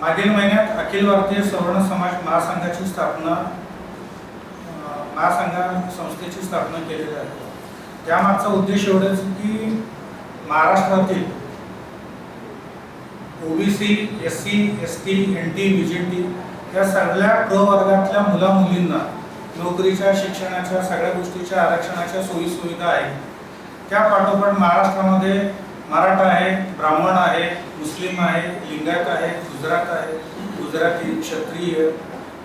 मागील महिन्यात अखिल भारतीय सवर्ण समाज महासंघाची स्थापना महासंघा संस्थेची स्थापना केलेली आहे त्यामागचा उद्देश एवढंच की महाराष्ट्रातील OBC S C S T N T B J T या सगळ्या प्रवर्गातल्या मुला मुलींना नोकरीच्या शिक्षणाच्या सगळ्या गोष्टीच्या आरक्षणाच्या सोयीसुविधा आहेत. त्या पाठोपाठ महाराष्ट्रामध्ये मराठा आहे ब्राह्मण आहे मुस्लिम आहे लिंगायत आहे गुजरात आहे गुजराती क्षत्रिय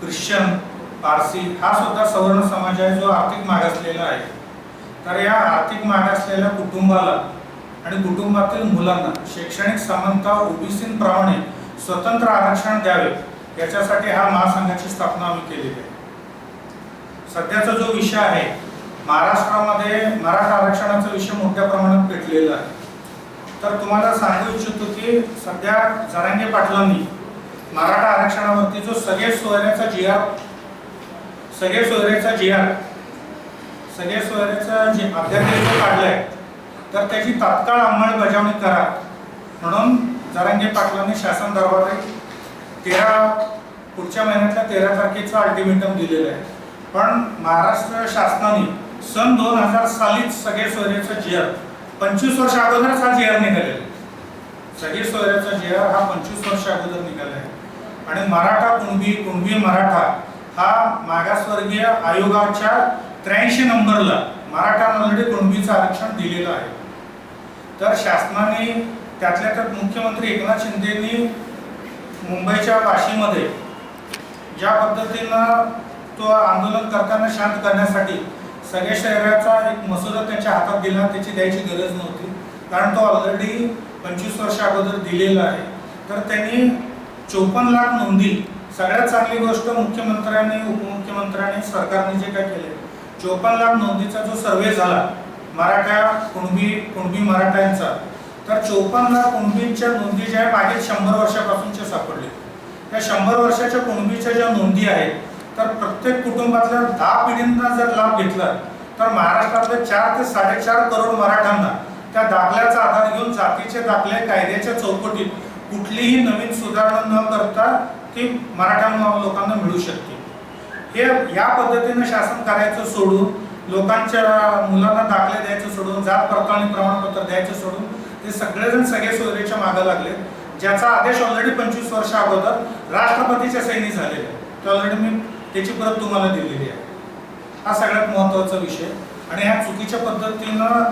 ख्रिश्चन पारसी हा सुद्धा सवर्ण समाज आहे जो आर्थिक मागासलेला आहे. तर या आर्थिक मागासलेल्या कुटुंबाला आणि कुटुंबातील मुलांना शैक्षणिक समानता ओबीसींप्रमाणे स्वतंत्र आरक्षण द्यावे याच्यासाठी हा महासंघाची स्थापना आम्ही केलेली आहे. सध्याचा जो विषय आहे महाराष्ट्रामध्ये मराठा आरक्षणाचा विषय मोठ्या प्रमाणात पेटलेला आहे. तर तुम्हाला सांगू इच्छितो की सध्या जरांगे पाटलांनी मराठा आरक्षणावरती जो सगळे सोयऱ्याचा जी आर सगळे सोयऱ्याचा जी आर सगळे सोयऱ्याचा जे अध्यादेश जो काढलाय तर त्याची तात्काळ अंमलबजावणी करा म्हणून जरांगे पाटलांनी शासन दरबारे तेरा पुढच्या महिन्यातल्या तेरा तारखेचं अल्टिमेटम दिलेलं आहे. पण महाराष्ट्र शासनाने सन दोन हजार सालीच सगळे सोयऱ्याचा जी आर पंचवीस वर्ष अगोदरच हा जी आर निघालेला आहे. सोयऱ्याचा जी आर हा पंचवीस वर्ष अगोदर निघाला आहे आणि मराठा कुणबी कुणबी मराठा हा मागासवर्गीय आयोगाच्या त्र्याऐंशी नंबरला मराठा ऑलरेडी कुणबीचं आरक्षण दिलेलं आहे तर शासनाने त्यातल्या त्यात मुख्यमंत्री एकनाथ शिंदेनी मुंबईच्या वाशीमध्ये ज्या पद्धतीनं तो आंदोलन करताना शांत करण्यासाठी सगळ्या शहराचा एक मसुदा त्यांच्या हातात दिला त्याची द्यायची गरज नव्हती. कारण तो ऑलरेडी पंचवीस वर्ष अगोदर दिलेला आहे. तर त्यांनी चोपन्न लाख नोंदी सगळ्यात चांगली गोष्ट मुख्यमंत्र्यांनी उपमुख्यमंत्र्यांनी सरकारने जे काय केले चोपन्न लाख नोंदीचा जो सर्वे झाला मराठा कुणबी कुणबी मराठ्यांचा तर चोपन्न लाख कुणबींच्या नोंदी ज्या आहेत मागील शंभर वर्षापासूनच्या सापडले त्या शंभर वर्षाच्या कुणबीच्या ज्या नोंदी आहेत तर प्रत्येक कुटुंबातल्या दहा पिढींना जर लाभ घेतला तर महाराष्ट्रातल्या चार ते साडेचार करोड मराठ्यांना त्या दाखल्याचा आधार घेऊन जातीचे दाखले कायद्याच्या चौकटीत कुठलीही नवीन सुधारणा न करता ती मराठा लोकांना मिळू शकते. हे या पद्धतीनं शासन करायचं सोडून लोकांच्या मुलांना दाखले द्यायचं सोडून जात पडताळणी प्रमाणपत्र द्यायचं सोडून ते सगळेजण सगळे सोयरेच्या मागे लागले. ज्याचा आदेश ऑलरेडी पंचवीस वर्षा अगोदर राष्ट्रपतीच्या सैनी झालेला तो ऑलरेडी मी त्याची परत तुम्हाला दिलेली आहे. हा सगळ्यात महत्त्वाचा विषय. आणि ह्या चुकीच्या पद्धतीनं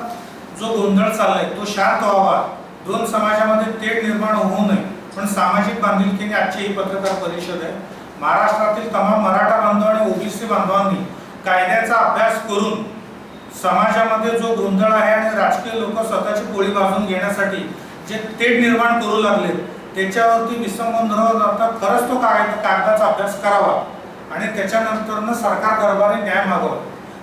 जो गोंधळ चाललाय तो शांत व्हावा. दोन समाजामध्ये तेढ निर्माण होऊ नये. पण सामाजिक बांधिलकीने आजची ही पत्रकार परिषद आहे. महाराष्ट्रातील तमाम मराठा बांधव आणि ओबीसी बांधवांनी कायद्याचा अभ्यास करून समाजामध्ये जो गोंधळ आहे आणि राजकीय लोक स्वतःची पोळी बाजून घेण्यासाठी जे तेढ निर्माण करू लागले त्याच्यावरती विसंबंध न जाता खरंच तो कागदाचा अभ्यास करावा. आणि त्याच्यानंतरनं सरकार दरबारी न्याय मागवला.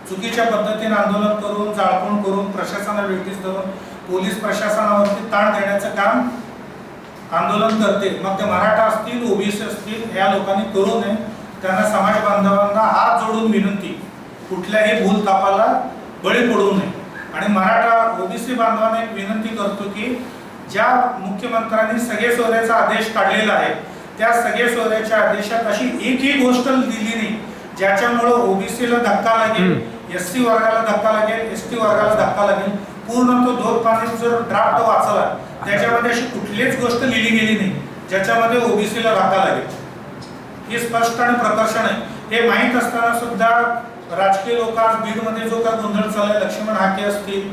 चुकीच्या पद्धतीने आंदोलन करून जाळपोळ करून प्रशासनाला वेटीस धरून पोलीस प्रशासनावरती ताण देण्याचं काम आंदोलन करते. मग ते मराठा असतील ओबीसी असतील या लोकांनी करू नये. त्यांना समाज बांधवांना हात जोडून विनंती कुठल्याही भूल तापाला बळी पडू नये. आणि मराठा ओबीसी बांधवांना एक विनंती करतो की ज्या मुख्यमंत्र्यांनी सगळे सोयऱ्याचा आदेश काढलेला आहे त्या सगळे सोयऱ्याच्या आदेशात अशी एकही गोष्ट दिली नाही ज्याच्यामुळं ओबीसीला धक्का लागेल एस टी वर्गाला धक्का लागेल एस टी वर्गाला धक्का लागेल. पूर्ण तो दोन पाणी जर ड्राफ्ट वाचला त्याच्यामध्ये अशी कुठलीच गोष्ट लिहिली गेली नाही ज्याच्यामध्ये ओबीसीला धक्का लागेल. हे स्पष्ट आणि प्रकर्षण आहे. हे माहीत असताना सुद्धा राजकीय लोक आज बीडमध्ये जो काय गोंधळ चाललाय लक्ष्मण हाके असतील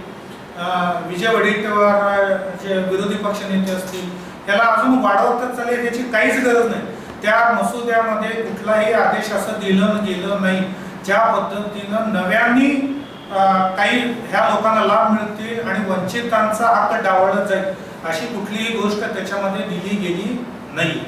विजय वडेट्टीवार जे विरोधी पक्ष नेते असतील त्याला अजून वाढवतच चालेल याची काहीच गरज नाही. त्या मसुद्यामध्ये कुठलाही आदेश असं दिलं गेलं नाही. ज्या पद्धतीनं नव्याने काही ह्या लोकांना लाभ मिळतील आणि वंचितांचा हक्क डावळत जाईल अशी कुठलीही गोष्ट त्याच्यामध्ये दिली गेली नाही.